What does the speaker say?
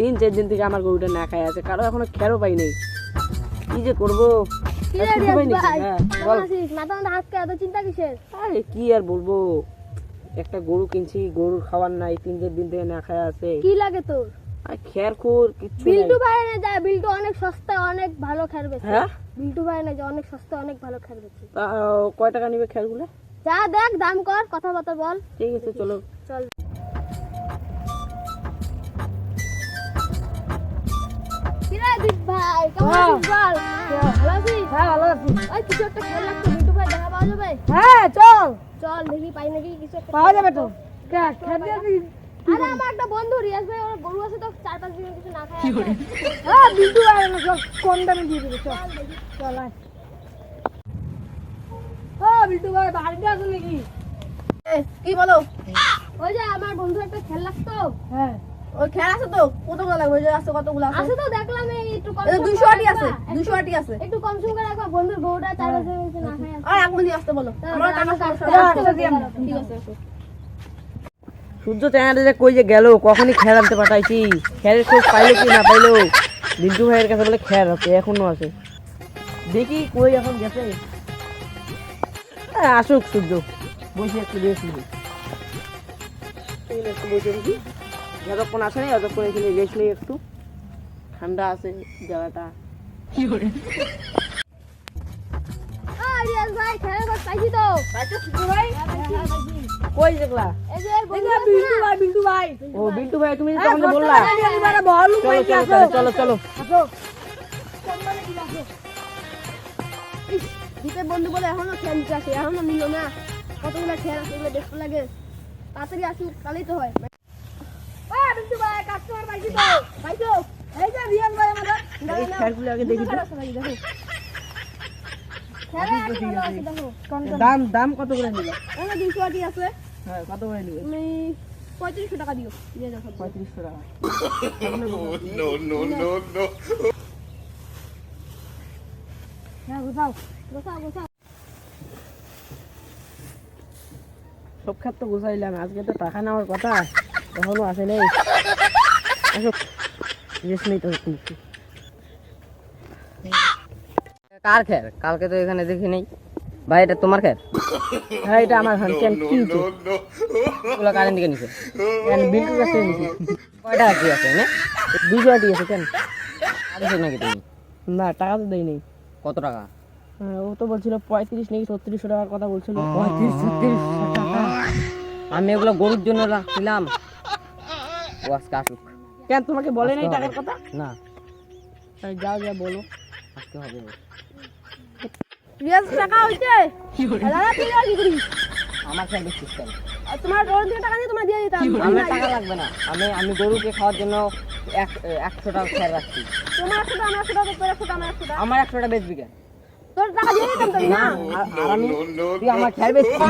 তিন চার দিন থেকে আমার গরুটা না খাই আছে কারও এখনও খেরও পাই নাই। কি যে করব? কি আর হ্যাঁ, কি আর বলব? একটা গরু কিনছি গরুর খাবার নাই তিন চার দিন থেকে না খায় আছে। কি লাগে তোর? আর খের বিল্টু নাই। ভাই যা বিল্টু অনেক সস্তা অনেক ভালো খের বেচে। বিল্টু ভাই এনে যা অনেক সস্তা অনেক ভালো খের বেচে। তা কয় টাকা নিবে খেরগুলো যা দেখ দাম কর কথাবার্তা বল। ঠিক আছে চলো। চল। দীপ ভাই কেমন হ্যাঁ। আছিস বল? ভালো আছিস? হ্যাঁ ভালো আছি। ওই কিছু একটা খেয়াল লাগতো বিল্টু ভাই দেখা পাওয়া যাবে? হ্যাঁ চল। চল দেখি পাই নাকি কিছু একটা পাওয়া যাবে তো। আরে আমার একটা বন্ধু রিয়াজ ভাই ওর গরু আছে তো চার পাঁচ দিন কিছু না খায় হ্যাঁ বিল্টু ভাই না সব কম দামে দিয়ে দেবে চল। চল আয়। ও বিল্টু ভাই বাড়িতে আছো নাকি? কি বলো? ওই যে আমার বন্ধু একটা খেয়াল লাগতো হ্যাঁ। ওই খেলা আছে তো কতগুলো লাগবে? যে আছে কতগুলো আছে? আছে তো দেখলাম এই একটু কম এই সম দুইশো করে আটি আছে রাখবা। দুইশো আটি আছে। একটু কম সম করে রাখবা বন্ধুর গরুটা চার পাঁচ দিন না খায় আর এক মিনিট আসতে বলো। আমার টাকা আসতে নেই। বলতে ঠিক আছে সূর্য চ্যানেলে যে কই যে গেল কখনই খেয়ার আনতে পাঠাইছি। খেয়ারের খোঁজ পাইলো কি না পাইলো? বিল্টু ভাইয়ের কাছে বলে খেয়ার আছে এখনও আছে। দেখি কই এখন গেছে। হ্যাঁ, আসুক সূর্য বসে একটু একটু বসে দেখি যতক্ষণ আসে নাই ততক্ষণ এখানে রেস্ট নেই একটু। ঠান্ডা আছে জায়গাটা হ্যাঁ, পাইছি। কই দেখলা? এই যে এর বন্ধু বিল্টু ভাই ও বিল্টু ভাই তুমি তখন বললা? চলো চলো চলো চলো। চলো ইস, দীপের বন্ধু বলে এখনও খেয়াল নিতে আসে এখনও নিল না। কতগুলো খেয়াল আছে এগুলো দেখতে লাগে। তাড়াতাড়ি আসুক তাহলেই তো হয় ওই বিন্দু ভাই কাস্টমার পাইছি তো পাইছো এই যে রিয়াজ ভাই আমাদের এই খেয়ারগুলো আগে দেখি দাম দাম কত করে নিল? দুইশো আটি আছে। হ্যাঁ কত করে নিবে পঁয়ত্রিশশো টাকা দিও। দিয়ে যাও সব পঁয়ত্রিশশো টাকা। হ্যাঁ গোছাও গোছাও গোছাও। সব খাত তো বুঝাইলাম আজকে তো টাকা নেওয়ার কথা এখনও আসে নেই। রেস্ট নেই তো। কার খের? কালকে তো এখানে দেখি নেই। ভাই এটা তোমার খের? হ্যাঁ এটা আমার কেন ওগুলো কারেন্ট দিকে নিছে। কেন বিল্টুর কাছে নিছি কয় টাকা কি আছে আটি আছে কেন? আড়াইশো নাকি তুমি না টাকা তো দেই নেই কত টাকা? হ্যাঁ, ও তো বলছিল পঁয়ত্রিশ নাকি ছত্রিশশো টাকার কথা বলছিল। পঁয়ত্রিশ ছত্রিশ টাকা। আমি এগুলো গরুর জন্য রাখছিলাম ও আজকে আসুক। কেন তোমাকে বলে নাই টাকার কথা? না। যাও যা বলো। আসতে হবে রিয়াজ টাকা হইছে দাদা তুই আর কি করিস আমার খেয়াল দেখছিস কেন তোমার টাকা দিয়ে তোমার দিয়ে দিতাম আমার টাকা লাগবে না আমি আমি গরুকে খাওয়ার জন্য এক একশো টাকা খেয়াল রাখছি তোমার একশো টাকা আমার একশো টাকা তোর একশো টাকা আমার একশো টাকা আমার একশো টাকা বেচবি কেন তোর টাকা দিয়ে দিতাম তুমি না আর আর আমি তুই আমার খেয়াল বেচছিস